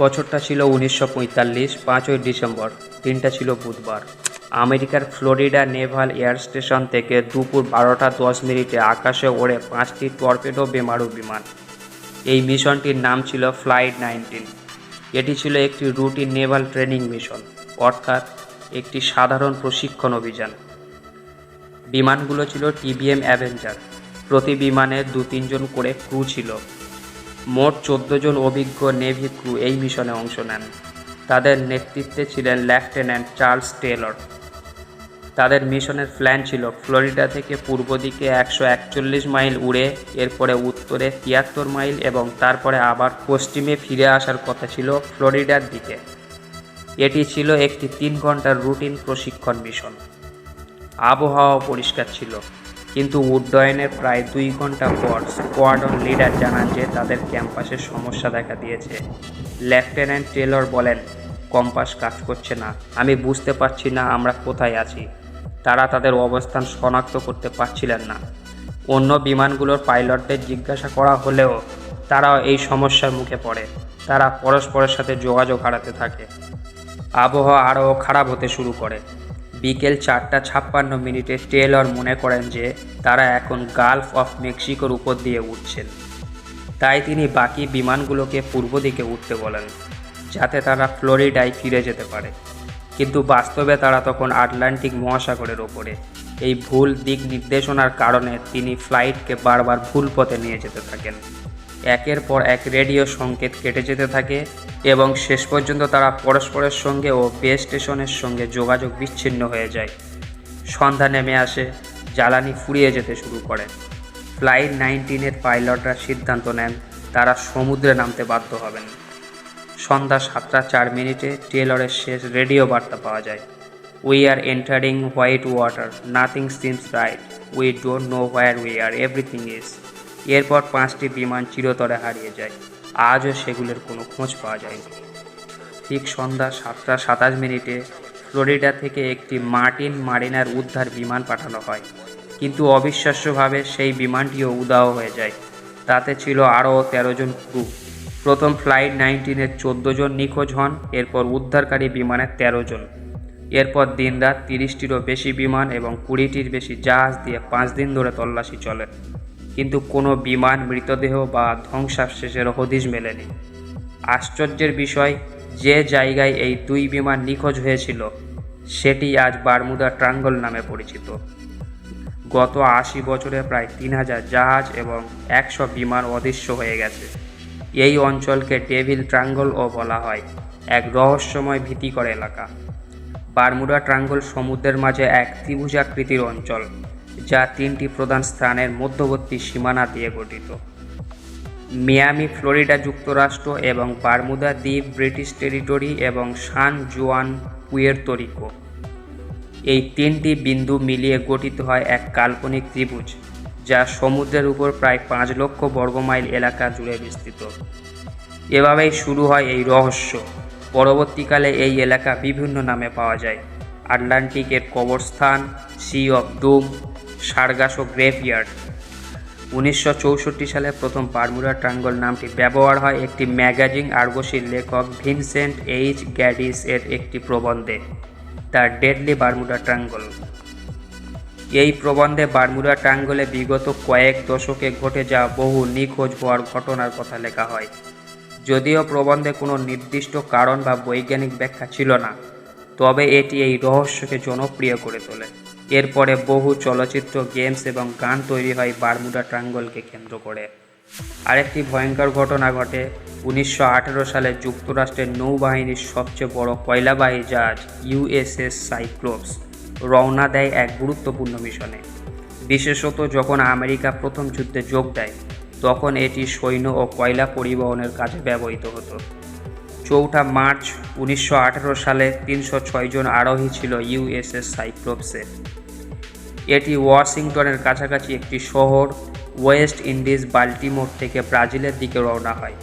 বছরটা ছিল উনিশশো পঁয়তাল্লিশ, পাঁচই ডিসেম্বর, দিনটা ছিল বুধবার। আমেরিকার ফ্লোরিডা নেভাল এয়ার স্টেশন থেকে দুপুর বারোটা দশ মিনিটে আকাশে ওড়ে পাঁচটি টর্পেডো বেমারু বিমান। এই মিশনটির নাম ছিল ফ্লাইট নাইনটিন। এটি ছিল একটি রুটিন নেভাল ট্রেনিং মিশন, অর্থাৎ একটি সাধারণ প্রশিক্ষণ অভিযান। বিমানগুলো ছিল টিবিএম অ্যাভেঞ্জার। প্রতি বিমানে দু তিনজন করে ক্রু ছিল। মোট চোদ্দ জন অভিজ্ঞ নেভি ক্রু এই মিশনে অংশ নেন। তাদের নেতৃত্বে ছিলেন লেফটেন্যান্ট চার্লস টেলর। তাদের মিশনের প্ল্যান ছিল ফ্লোরিডা থেকে পূর্ব দিকে একশো একচল্লিশ মাইল উড়ে, এরপরে উত্তরে তিয়াত্তর মাইল এবং তারপরে আবার পশ্চিমে ফিরে আসার কথা ছিল ফ্লোরিডার দিকে। এটি ছিল একটি তিন ঘণ্টার রুটিন প্রশিক্ষণ মিশন। আবহাওয়া পরিষ্কার ছিল। কিন্তু উড্ডয়নের প্রায় দুই ঘণ্টা পর স্কোয়াডন লিডার জানান যে তাদের ক্যাম্পাসে সমস্যা দেখা দিয়েছে। লেফটেন্যান্ট টেলর বলেন, কম্পাস কাজ করছে না। আমি বুঝতে পারছি না আমরা কোথায় আছি। তারা তাদের অবস্থান শনাক্ত করতে পারছিলেন না। অন্য বিমানগুলোর পাইলটদের জিজ্ঞাসা করা হলেও তারাও এই সমস্যার মুখে পড়ে। তারা পরস্পরের সাথে যোগাযোগ হারাতে থাকে। আবহাওয়া আরও খারাপ হতে শুরু করে। বিকেল চারটা ছাপ্পান্ন মিনিটে টেলর মনে করেন যে তারা এখন গালফ অফ মেক্সিকোর উপর দিয়ে উঠছেন। তাই তিনি বাকি বিমানগুলোকে পূর্ব দিকে উঠতে বলেন, যাতে তারা ফ্লোরিডায় ফিরে যেতে পারে। কিন্তু বাস্তবে তারা তখন আটলান্টিক মহাসাগরের ওপরে। এই ভুল দিক নির্দেশনার কারণে তিনি ফ্লাইটকে বারবার ভুল পথে নিয়ে যেতে থাকেন। একের পর এক রেডিও সংকেত কেটে যেতে থাকে এবং শেষ পর্যন্ত তারা পরস্পরের সঙ্গে ও বে স্টেশনের সঙ্গে যোগাযোগ বিচ্ছিন্ন হয়ে যায়। সন্ধ্যা নেমে আসে, জ্বালানি ফুরিয়ে যেতে শুরু করে। ফ্লাইট নাইনটিনের পাইলটরা সিদ্ধান্ত নেন, তারা সমুদ্রে নামতে বাধ্য হবেন। সন্ধ্যা সাতটা চার মিনিটে টেলরের শেষ রেডিও বার্তা পাওয়া যায়। We are entering white water nothing seems right we don't know where we are everything is এরপর পাঁচটি বিমান চিরতরে হারিয়ে যায়। আজও সেগুলোর কোনো খোঁজ পাওয়া যায়নি। ঠিক সন্ধ্যা সাতটা সাতাশ মিনিটে ফ্লোরিডা থেকে একটি মার্টিন মারিনার উদ্ধার বিমান পাঠানো হয়। কিন্তু অবিশ্বাস্যভাবে সেই বিমানটিও উদাও হয়ে যায়। তাতে ছিল আরও তেরো জন ক্রু। প্রথম ফ্লাইট নাইনটিনের চোদ্দ জন নিখোঁজ হন, এরপর উদ্ধারকারী বিমানের তেরো জন। এরপর দিনরাত তিরিশটিরও বেশি বিমান এবং কুড়িটির বেশি জাহাজ দিয়ে পাঁচ দিন ধরে তল্লাশি চলে। কিন্তু কোনো বিমান মৃতদেহ বা ধ্বংসাবশেষের হদিশ মেলেনি। আশ্চর্যের বিষয়, যে জায়গায় এই দুই বিমান নিখোঁজ হয়েছিল, সেটি আজ বারমুদা ট্রাঙ্গল নামে পরিচিত। গত আশি বছরে প্রায় তিন হাজার জাহাজ এবং একশো বিমান অদৃশ্য হয়ে গেছে। এই অঞ্চলকে ডেভিল ট্রাঙ্গলও বলা হয়, এক রহস্যময় ভীতিকর এলাকা। বারমুডা ট্রাঙ্গল সমুদ্রের মাঝে এক ত্রিভুজাকৃতির অঞ্চল। যা তিনটি প্রধান স্থানের মধ্যবর্তী সীমানা দিয়ে গঠিত। মিয়ামি, ফ্লোরিডা যুক্তরাষ্ট্র এবং বারমুদা দ্বীপ, ব্রিটিশ টেরিটরি এবং সান জুয়ান পুয়ের্তোরিকো এই তিনটি বিন্দু মিলিয়ে গঠিত হয় এক কাল্পনিক ত্রিভুজ, যা সমুদ্রের উপর প্রায় পাঁচ লক্ষ বর্গমাইল এলাকা জুড়ে বিস্তৃত। এভাবেই শুরু হয় এই রহস্য। পরবর্তীকালে এই এলাকা বিভিন্ন নামে পাওয়া যায়। আটলান্টিকের কবরস্থান সি অফ ডুম সারগাসো গ্রেভইয়ার্ড উনিশশো চৌষট্টি সালে প্রথম বারমুডা ট্রাঙ্গল নামটি ব্যবহার হয় একটি ম্যাগাজিন আর্গসির লেখক ভিনসেন্ট এইচ গ্যাডিস এর একটি প্রবন্ধে, দ্য ডেডলি বারমুডা ট্রাঙ্গল। এই প্রবন্ধে বারমুডা ট্রাঙ্গলে বিগত কয়েক দশকে ঘটে যাওয়া বহু নিখোঁজ হওয়ার ঘটনার কথা লেখা হয়। যদিও প্রবন্ধে কোনো নির্দিষ্ট কারণ বা বৈজ্ঞানিক ব্যাখ্যা ছিল না, তবে এটি এই রহস্যকে জনপ্রিয় করে তোলে। এরপরে বহু চলচ্চিত্র, গেমস এবং গান তৈরি হয় বারমুডা ট্রাঙ্গলকে কেন্দ্র করে। আরেকটি ভয়ঙ্কর ঘটনা ঘটে। উনিশশো আঠেরো সালে যুক্তরাষ্ট্রের নৌবাহিনীর সবচেয়ে বড় কয়লাবাহী জাহাজ ইউএসএস সাইক্লোপস রওনা দেয় এক গুরুত্বপূর্ণ মিশনে। বিশেষত যখন আমেরিকা প্রথম যুদ্ধে যোগ দেয়, তখন এটি সৈন্য ও কয়লা পরিবহনের কাজে ব্যবহৃত হতো। চৌঠা মার্চ উনিশশো আঠেরো সালে তিনশো ছয় জন আরোহী ছিল ইউএসএস সাইক্লোপসে এটি ওয়াশিংটনের কাছাকাছি একটি শহর, ওয়েস্ট ইন্ডিজ, বাল্টিমোর থেকে ব্রাজিলের দিকে রওনা হয়।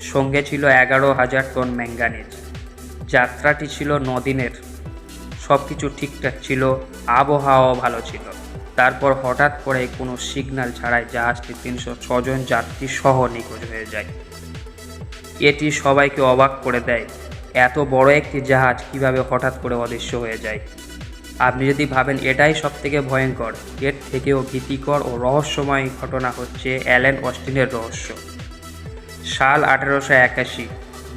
সঙ্গে ছিল এগারো হাজার টন ম্যাঙ্গানিজ। যাত্রাটি ছিল নদিনের। সব কিছু ঠিকঠাক ছিল, আবহাওয়াও ভালো ছিল। তারপর হঠাৎ করে কোনো সিগন্যাল ছাড়াই জাহাজটি তিনশো ছজন যাত্রী সহ নিখোঁজ হয়ে যায়। এটি সবাইকে অবাক করে দেয়, এত বড় একটি জাহাজ কীভাবে হঠাৎ করে অদৃশ্য হয়ে যায়? আপনি যদি ভাবেন এটাই সব থেকে ভয়ঙ্কর, এর থেকেও ভীতিকর ও রহস্যময় ঘটনা হচ্ছে অ্যালেন অস্টিনের রহস্য। সাল আঠারোশো একাশি,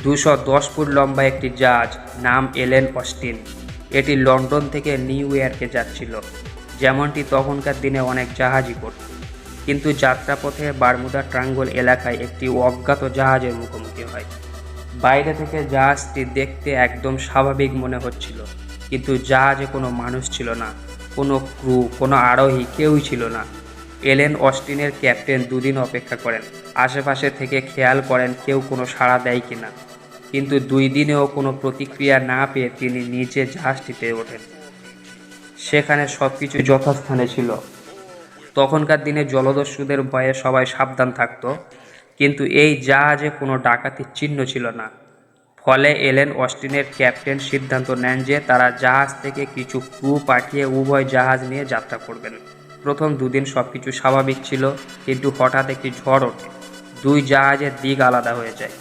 দুশো দশ ফুট লম্বা একটি জাহাজ নাম এলেন অস্টিন। এটি লন্ডন থেকে নিউ ইয়র্কে যাচ্ছিল, যেমনটি তখনকার দিনে অনেক জাহাজই করত। কিন্তু যাত্রাপথে বারমুদা ট্রাঙ্গল এলাকায় একটি অজ্ঞাত জাহাজের মুখোমুখি হয়। বাইরে থেকে জাহাজটি দেখতে একদম স্বাভাবিক মনে হচ্ছিল। কিন্তু জাহাজে কোনো মানুষ ছিল না, কোনো ক্রু, কোনো আরোহী কেউই ছিল না। এলেন অস্টিনের ক্যাপ্টেন দুদিন অপেক্ষা করেন, আশেপাশে থেকে খেয়াল করেন কেউ কোনো সাড়া দেয় কিনা। কিন্তু দুই দিনেও কোনো প্রতিক্রিয়া না পেয়ে তিনি নিচে জাহাজটিতে ওঠেন। সেখানে সব কিছু যথাস্থানে ছিল। তখনকার দিনে জলদস্যুদের ভয়ে সবাই সাবধান থাকত, কিন্তু এই জাহাজে কোনো ডাকাতির চিহ্ন ছিল না। ফলে এলেন অস্টিনের ক্যাপ্টেন সিদ্ধান্ত নেন যে তারা জাহাজ থেকে কিছু ক্রু পাঠিয়ে উভয় জাহাজ নিয়ে যাত্রা করবেন। প্রথম দুদিন সব কিছু স্বাভাবিক ছিল, কিন্তু হঠাৎ একটি ঝড় ওঠে। দুই জাহাজের দিক আলাদা হয়ে যায়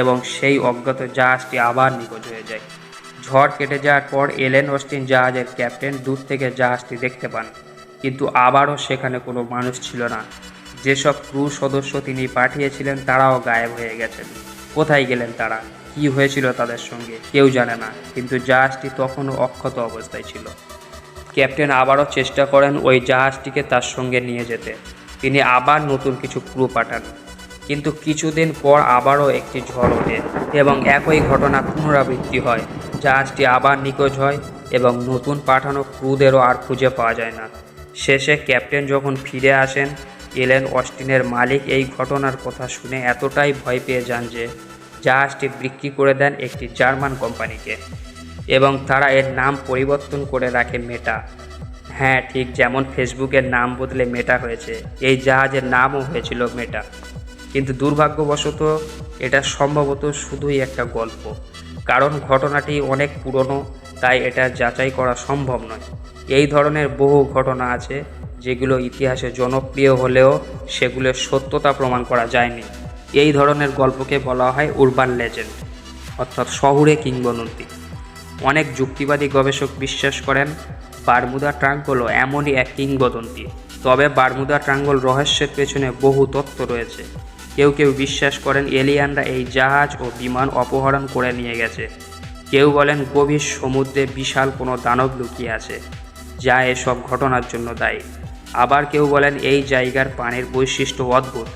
এবং সেই অজ্ঞাত জাহাজটি আবার নিখোঁজ হয়ে যায়। ঝড় কেটে যাওয়ার পর এলেন অস্টিন জাহাজের ক্যাপ্টেন, দূর থেকে জাহাজটি দেখতে পান, কিন্তু আবারও সেখানে কোনো মানুষ ছিল না। যেসব ক্রু সদস্য তিনি পাঠিয়েছিলেন তারাও গায়েব হয়ে গেছেন। কোথায় গেলেন তারা? কি হয়েছিল তাদের সঙ্গে কেউ জানে না, কিন্তু জাহাজটি তখনও অক্ষত অবস্থায় ছিল। ক্যাপ্টেন আবারও চেষ্টা করেন ওই জাহাজটিকে তার সঙ্গে নিয়ে যেতে। তিনি আবার নতুন কিছু ক্রু পাঠান। কিন্তু কিছুদিন পর আবারও একটি ঝড় ওঠে এবং একই ঘটনা পুনরাবৃত্তি হয়। জাহাজটি আবার নিখোঁজ হয় এবং নতুন পাঠানো ক্রুদেরও আর খুঁজে পাওয়া যায় না। শেষে ক্যাপ্টেন যখন ফিরে আসেন, এলেন অস্টিনের মালিক এই ঘটনার কথা শুনে এতটাই ভয় পেয়ে যান যে জাহাজটি বিক্রি করে দেন একটি জার্মান কোম্পানিকে এবং তারা এর নাম পরিবর্তন করে রাখে মেটা। হ্যাঁ ঠিক যেমন ফেসবুকের নাম বদলে মেটা হয়েছে, এই জাহাজের নামও হয়েছিল মেটা। কিন্তু দুর্ভাগ্যবশত এটা সম্ভবত শুধুই একটা গল্প, কারণ ঘটনাটি অনেক পুরনো, তাই এটা যাচাই করা সম্ভব নয়। এই ধরনের বহু ঘটনা আছে, যেগুলো ইতিহাসে জনপ্রিয় হলেও সেগুলোর সত্যতা প্রমাণ করা যায়নি। এই ধরনের গল্পকে বলা হয় উরবান লেজেন্ড অর্থাৎ শহুরে কিংবদন্তি। অনেক যুক্তিবাদী গবেষক বিশ্বাস করেন, বারমুদা ট্রাঙ্গল এমনই এক কিংবদন্তি। তবে বারমুদা ট্রাঙ্গল রহস্যের পেছনে বহু তত্ত্ব রয়েছে। কেউ কেউ বিশ্বাস করেন এলিয়ানরা এই জাহাজ ও বিমান অপহরণ করে নিয়ে গেছে। কেউ বলেন গভীর সমুদ্রে বিশাল কোনো দানব লুকিয়ে আছে, যা এসব ঘটনার জন্য দায়ী। আবার কেউ বলেন এই জায়গার পানির বৈশিষ্ট্য অদ্ভুত।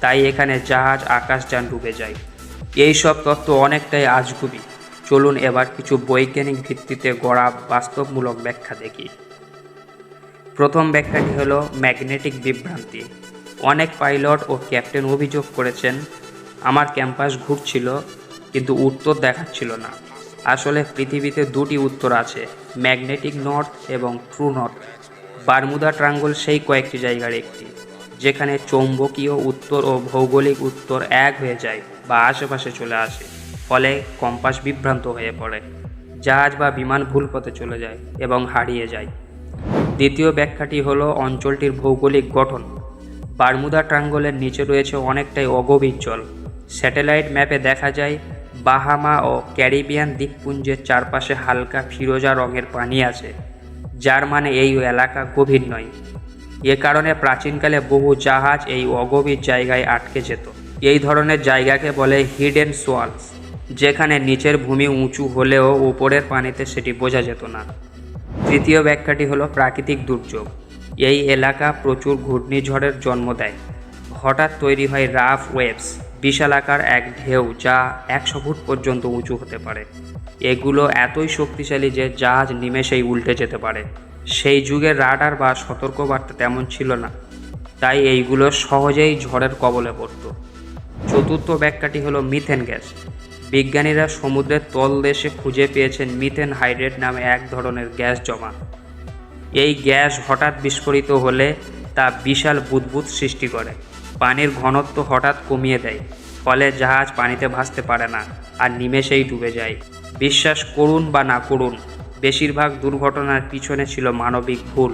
তাই এখানে জাহাজ আকাশযান ডুবে যায়। এই সব তত্ত্ব অনেকটাই আজগুবি। চলুন এবার কিছু বৈজ্ঞানিক ভিত্তিতে গড়া বাস্তবমূলক ব্যাখ্যা দেখি। প্রথম ব্যাখ্যাটি হলো ম্যাগনেটিক বিভ্রান্তি। অনেক পাইলট ও ক্যাপ্টেন অভিযোগ করেছেন, আমার ক্যাম্পাস ঘুরছিল, কিন্তু উত্তর দেখাচ্ছিল না। আসলে পৃথিবীতে দুটি উত্তর আছে, ম্যাগনেটিক নর্থ এবং ট্রু নর্থ। বারমুদা ট্রাঙ্গল সেই কয়েকটি জায়গার একটি। যেখানে চৌম্বকীয় উত্তর ও ভৌগোলিক উত্তর এক হয়ে যায় বা আশেপাশে চলে আসে, ফলে কম্পাস বিভ্রান্ত হয়ে পড়ে, জাহাজ বা বিমান ভুল পথে চলে যায় এবং হারিয়ে যায়। দ্বিতীয় ব্যাখ্যাটি হলো অঞ্চলটির ভৌগোলিক গঠন। বারমুদা ট্রাঙ্গলের নিচে রয়েছে অনেকটাই অগভীর জল। স্যাটেলাইট ম্যাপে দেখা যায়, বাহামা ও ক্যারিবিয়ান দ্বীপপুঞ্জের চারপাশে হালকা ফিরোজা রঙের পানি আছে, যার মানে এই এলাকা গভীর নয়। এ কারণে প্রাচীনকালে বহু জাহাজ এই অগভীর জায়গায় আটকে যেত। এই ধরনের জায়গাকে বলে হিডেন সোয়ালস, যেখানে নিচের ভূমি উঁচু হলেও উপরের পানিতে সেটি বোঝা যেত না। তৃতীয় ব্যাখ্যাটি হলো প্রাকৃতিক দুর্যোগ। এই এলাকা প্রচুর ঘূর্ণিঝড়ের জন্ম দেয়। হঠাৎ তৈরি হয় রাফ ওয়েভস বিশালাকার এক ঢেউ যা একশো ফুট পর্যন্ত উঁচু হতে পারে। এগুলো এতই শক্তিশালী যে জাহাজ নিমেষেই উল্টে যেতে পারে। সেই যুগের রাডার বা সতর্কবার্তা তেমন ছিল না। তাই এইগুলো সহজেই ঝড়ের কবলে পড়ত। চতুর্থ ব্যাখ্যাটি হলো মিথেন গ্যাস। বিজ্ঞানীরা সমুদ্রের তলদেশে খুঁজে পেয়েছেন মিথেন হাইড্রেট নামে এক ধরনের গ্যাস জমা। এই গ্যাস হঠাৎ বিস্ফোরিত হলে তা বিশাল বুদবুদ সৃষ্টি করে। পানির ঘনত্ব হঠাৎ কমিয়ে দেয়, ফলে জাহাজ পানিতে ভাসতে পারে না আর নিমেষেই ডুবে যায়। বিশ্বাস করুন বা না করুন বেশিরভাগ দুর্ঘটনার পিছনে ছিল মানবিক ভুল,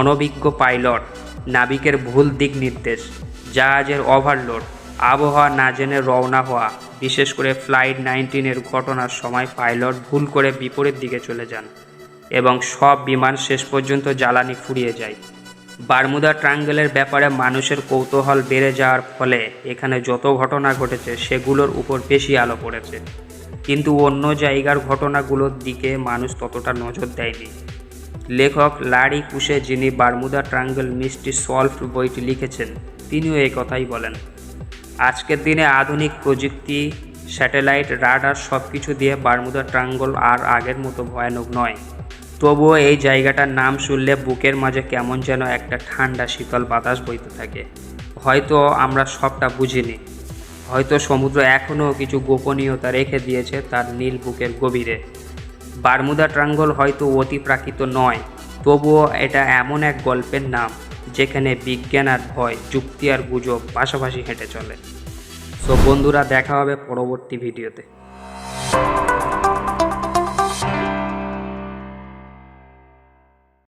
অনভিজ্ঞ পাইলট, নাবিকের ভুল দিক নির্দেশ, জাহাজের ওভারলোড আবহাওয়া না জেনে রওনা হওয়া, বিশেষ করে ফ্লাইট নাইনটিনের ঘটনার সময় পাইলট ভুল করে বিপরীত দিকে চলে যান এবং সব বিমান শেষ পর্যন্ত জ্বালানি ফুরিয়ে যায়। বারমুদা ট্রাঙ্গেলের ব্যাপারে মানুষের কৌতূহল বেড়ে যাওয়ার ফলে এখানে যত ঘটনা ঘটেছে, সেগুলোর উপর বেশি আলো পড়েছে। কিন্তু অন্য জায়গার ঘটনাগুলোর দিকে মানুষ ততটা নজর দেয়নি। লেখক লারি কুশে, যিনি বারমুদা ট্রাঙ্গেল মিস্ট্রি সলভ বইটি লিখেছেন, তিনিও এই কথাই বলেন, আজকের দিনে আধুনিক প্রযুক্তি, স্যাটেলাইট, রাডার সব কিছু দিয়ে বারমুদা ট্রাঙ্গল আর আগের মতো ভয়ানক নয়। তবুও এই জায়গাটার নাম শুনলে বুকের মাঝে কেমন যেন একটা ঠান্ডা শীতল বাতাস বইতে থাকে। হয়তো আমরা সবটা বুঝিনি। হয়তো সমুদ্র এখনও কিছু গোপনীয়তা রেখে দিয়েছে তার নীল বুকের গভীরে। বারমুদা ট্রাঙ্গল হয়তো অতি প্রাকৃত নয়, তবুও এটা এমন এক গল্পের নাম, যেখানে বিজ্ঞান আর ভয়, যুক্তি আর গুজব পাশাপাশি হেঁটে চলে। সো বন্ধুরা, দেখা হবে পরবর্তী ভিডিওতে।